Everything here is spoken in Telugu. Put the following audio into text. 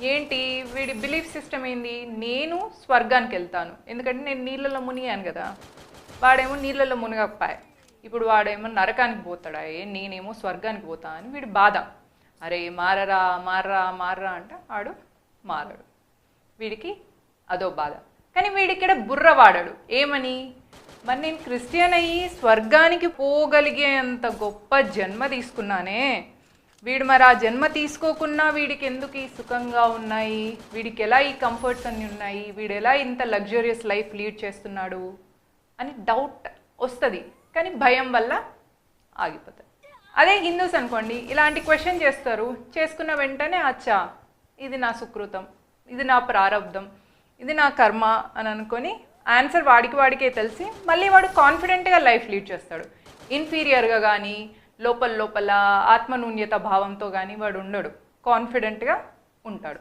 ఏంటి? వీడి బిలీఫ్ సిస్టమ్ ఏంది? నేను స్వర్గానికి వెళ్తాను. ఎందుకంటే నేను నీళ్ళలో మునిగాను కదా. వాడేమో నీళ్ళలో మునగపాయ ఇప్పుడు వాడేమో నరకానికి పోతాడా? ఏ నేనేమో స్వర్గానికి పోతా అని వీడి బాధ. అరే మారరా మారరా మారరా అంటే వాడు మారడు. వీడికి అదో బాధ. కానీ వీడిక్కడ బుర్ర వాడాడు. ఏమని? మరి నేను క్రిస్టియన్ అయ్యి స్వర్గానికి పోగలిగేంత గొప్ప జన్మ తీసుకున్నానే. వీడు మరి ఆ జన్మ తీసుకోకున్నా వీడికి ఎందుకు ఈ సుఖంగా ఉన్నాయి? వీడికి ఎలా ఈ కంఫర్ట్స్ అన్నీ ఉన్నాయి? వీడు ఎలా ఇంత లగ్జరియస్ లైఫ్ లీడ్ చేస్తున్నాడు? అని డౌట్ వస్తుంది. కానీ భయం వల్ల ఆగిపోతుంది. అదే హిందూస్ అనుకోండి ఇలాంటి క్వశ్చన్ చేస్తారు. చేసుకున్న వెంటనే అచ్చా ఇది నా సుకృతం ఇది నా ప్రారంధం ఇది నా కర్మ అని అనుకొని ఆన్సర్ వాడికి వాడికే తెలిసి మళ్ళీ వాడు కాన్ఫిడెంట్గా లైఫ్ లీడ్ చేస్తాడు. ఇన్ఫీరియర్గా కానీ లోపల లోపల ఆత్మనూన్యత భావంతో కానీ వాడు ఉండడు. కాన్ఫిడెంట్గా ఉంటాడు.